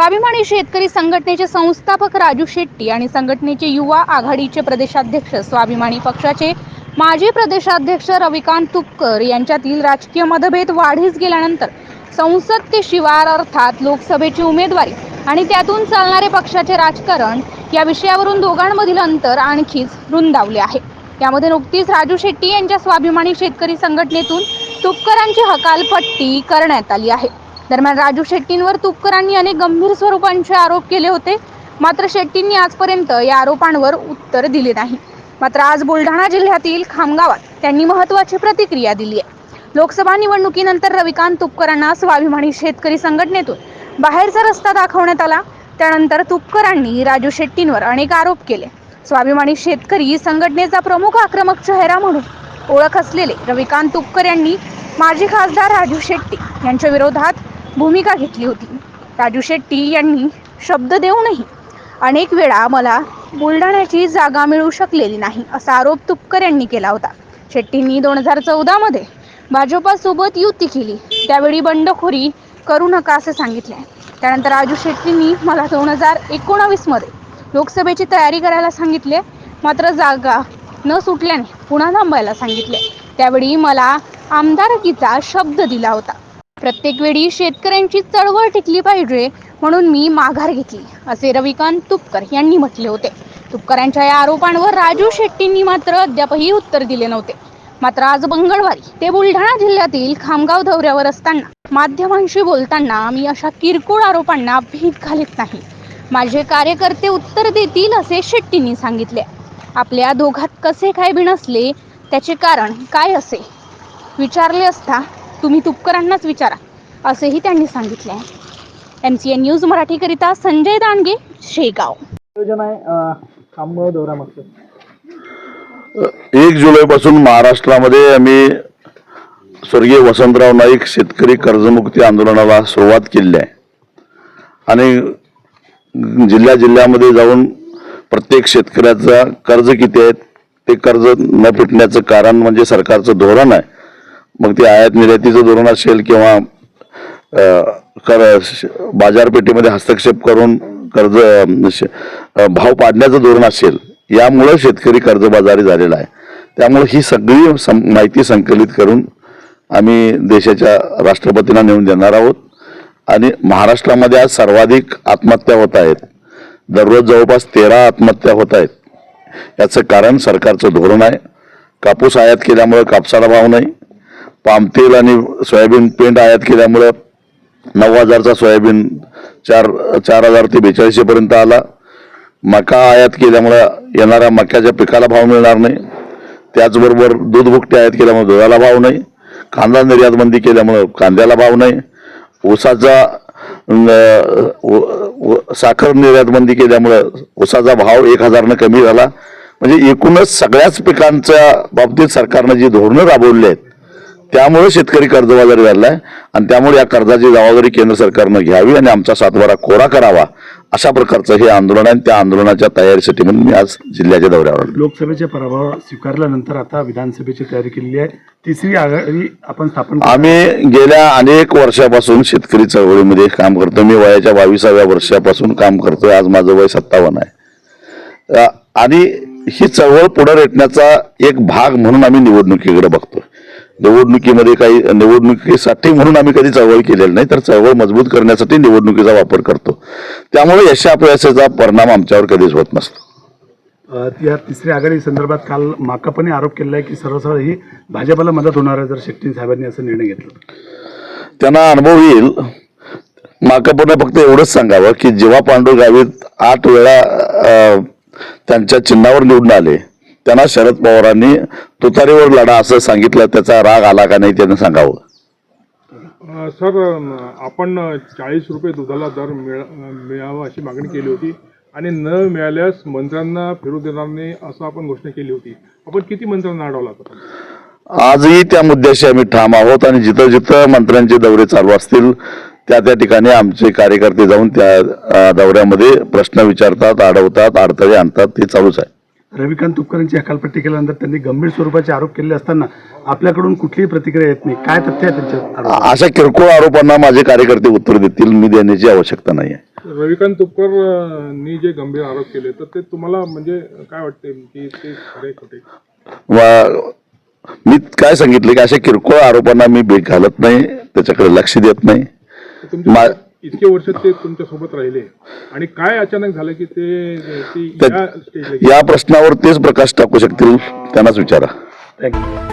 स्वाभिमानी शेतकरी संघटनेचे संस्थापक राजू शेट्टी आणि संघटनेचे युवा आघाडीचे प्रदेशाध्यक्ष स्वाभिमानी पक्षाचे माजी प्रदेशाध्यक्ष रविकांत तुपकर यांच्यातील राजकीय मतभेद वाढीस गेल्यानंतर संसद ते शिवार अर्थात लोकसभेची उमेदवारी आणि त्यातून चालणारे पक्षाचे राजकारण या विषयावरून दोघांमधील अंतर आणखीच रुंदावले आहे. यामध्ये नुकतीच राजू शेट्टी यांच्या स्वाभिमानी शेतकरी संघटनेतून तुपकरांची हकालपट्टी करण्यात आली आहे. दरम्यान राजू शेट्टींवर तुपकरांनी अनेक गंभीर स्वरूपांचे आरोप केले होते. मात्र शेट्टींनी आजपर्यंत या आरोपांवर उत्तर दिले नाही. मात्र आज बुलढाणा जिल्ह्यातील खामगावात त्यांनी महत्त्वाची प्रतिक्रिया दिली आहे. लोकसभा निवडणुकीनंतर रविकांत तुपकरांना स्वाभिमानी शेतकरी संघटनेतून बाहेरचा रस्ता दाखवण्यात आला. त्यानंतर तुपकरांनी राजू शेट्टींवर अनेक आरोप केले. स्वाभिमानी शेतकरी संघटनेचा प्रमुख आक्रमक चेहरा म्हणून ओळख असलेले रविकांत तुपकर यांनी माजी खासदार राजू शेट्टी यांच्या विरोधात भूमिका घेतली होती. राजू शेट्टी यांनी शब्द देऊनही अनेक वेळा मला बुलढाण्याची जागा मिळू शकलेली नाही असा आरोप तुपकर यांनी केला होता. शेट्टींनी दोन हजार चौदामध्ये भाजपासोबत युती केली. त्यावेळी बंडखोरी करू नका असे सांगितले. त्यानंतर राजू शेट्टींनी मला दोन हजार एकोणावीसमध्ये लोकसभेची तयारी करायला सांगितले. मात्र जागा न सुटल्याने पुन्हा थांबायला सांगितले. त्यावेळी मला आमदारकीचा शब्द दिला होता. प्रत्येक वेळी शेतकऱ्यांची चळवळ टिकली पाहिजे म्हणून मी माघार घेतली असे रविकांत तुपकर यांनी म्हटले होते. तुपकरांच्या या आरोपांवर राजू शेट्टींनी मात्र अद्यापही उत्तर दिले नव्हते. मात्र आज मंगळवारी ते बुलढाणा जिल्ह्यातील खामगाव दौऱ्यावर असताना माध्यमांशी बोलताना मी अशा किरकोळ आरोपांना भीत घालत नाही. माझे कार्यकर्ते उत्तर देतील असे शेट्टींनी सांगितले. आपल्या दोघात कसे काय बिणसले त्याचे कारण काय असे? विचारले असता तुम्ही तुपकरांनाच विचारा असेही त्यांनी सांगितले एम सी एन न्यूज मराठीकरिता संजय दांडगे शेगाव. नियोजन आहे खामगाव दौऱ्यामागचं एक जुलैपासून महाराष्ट्रामध्ये आम्ही स्वर्गीय वसंतराव नाईक शेतकरी कर्जमुक्ती आंदोलनाला सुरुवात केली आहे. आणि जिल्ह्या जिल्ह्यामध्ये जाऊन प्रत्येक शेतकऱ्याचा कर्ज किती आहेत ते कर्ज न फिटण्याचं कारण म्हणजे सरकारचं धोरण आहे. मग ते आयात निर्यातीचं धोरण असेल किंवा कर श- बाजारपेठेमध्ये हस्तक्षेप करून कर्ज श- भाव पाडण्याचं धोरण असेल यामुळं शेतकरी कर्जबाजारी झालेला आहे. त्यामुळे ही सगळी सं- माहिती संकलित करून आम्ही देशाच्या राष्ट्रपतींना नेऊन देणार आहोत. आणि महाराष्ट्रामध्ये आज सर्वाधिक आत्महत्या होत आहेत. दररोज जवळपास तेरा आत्महत्या होत आहेत. याचं कारण सरकारचं धोरण आहे. कापूस आयात केल्यामुळं कापसाला भाव नाही. पामतेल आणि सोयाबीन पेंट आयात केल्यामुळं नऊ हजारचा सोयाबीन चार चार हजार ते बेचाळीसशे पर्यंत आला. मका आयात केल्यामुळं येणाऱ्या मक्याच्या पिकाला भाव मिळणार नाही. त्याचबरोबर दूध भुकटे आयात केल्यामुळे दुधाला भाव नाही. कांदा निर्यात बंदी केल्यामुळं कांद्याला भाव नाही. ऊसाचा साखर निर्यात बंदी केल्यामुळं ऊसाचा भाव एक हजारनं कमी झाला. म्हणजे एकूणच सगळ्याच पिकांच्या बाबतीत सरकारनं जी धोरणं राबवली आहेत त्यामुळे शेतकरी कर्जबाजारी झाला आहे आणि त्यामुळे या कर्जाची जबाबदारी केंद्र सरकारनं घ्यावी आणि आमचा सातबारा कोरा करावा अशा प्रकारचं हे आंदोलन आहे आणि त्या आंदोलनाच्या तयारीसाठी म्हणून मी आज जिल्ह्याच्या दौऱ्यावर आलो. लोकसभेचे पराभव स्वीकारल्यानंतर आता विधानसभेची तयारी केलेली आहे. तिसरी आघाडी आपण स्थापन. आम्ही गेल्या अनेक वर्षापासून शेतकरी चळवळीमध्ये काम करतो मी वयाच्या बावीसाव्या वर्षापासून काम करतोय. आज माझं वय सत्तावन्न आहे. आणि ही चळवळ पुढे रेटण्याचा एक भाग म्हणून आम्ही निवडणुकीकडे बघतोय. निवडणुकीमध्ये काही निवडणुकीसाठी म्हणून आम्ही कधी चळवळ केलेली नाही तर चळवळ मजबूत करण्यासाठी निवडणुकीचा वापर करतो. त्यामुळे यशापयशाचा परिणाम आमच्यावर कधीच होत नसतो. या तिसऱ्या आघाडी संदर्भात काल माकापने आरोप केला आहे की सर्व सरळ ही भाजपला मदत होणार आहे जर शेट्टी साहेबांनी असं निर्णय घेतला त्यांना अनुभव येईल. माकापूरने फक्त एवढंच सांगावं की जेव्हा पांडू गावीत आठ वेळा त्यांच्या चिन्हावर निवडून आले त्यांना शरद पवारांनी तुतारीवर लढा असं सांगितलं त्याचा राग आला का नाही त्यानं सांगावं. सर आपण चाळीस रुपये दुधाला दर मिळ मिळावा अशी मागणी केली होती आणि न मिळाल्यास मंत्र्यांना फिरू देणार नाही असं आपण घोषणा केली होती. आपण किती मंत्र्यांना अडवला होता? आजही त्या मुद्द्याशी आम्ही ठाम आहोत आणि जिथं जिथं मंत्र्यांचे दौरे चालू असतील त्या त्या ठिकाणी आमचे कार्यकर्ते जाऊन त्या दौऱ्यामध्ये प्रश्न विचारतात अडवतात अडथळे आणतात ते चालूच आहे. रविकांत तुपकरांची हकालपट्टी केल्यानंतर त्यांनी गंभीर स्वरूपाचे आरोप केले असताना आपल्याकडून कुठलीही प्रतिक्रिया येत नाही. काय तथ्य आहे त्यांच्या? अशा किरकोळ आरोपांना माझे कार्यकर्ते उत्तर देतील मी देण्याची आवश्यकता नाही आहे. रविकांत तुपकर अं, नी जे गंभीर आरोप केले तर ते तुम्हाला म्हणजे काय वाटते की ते खरे खोटे? वा- मी काय सांगितले की अशा किरकोळ आरोपांना मी बेग घालत नाही त्याच्याकडे लक्ष देत नाही. इतके वर्ष ते तुमच्यासोबत राहिले. आणि काय अचानक झालं की ते या स्टेजला या प्रश्नावर तेच प्रकाश टाकू शकतील त्यांनाच विचारा. You.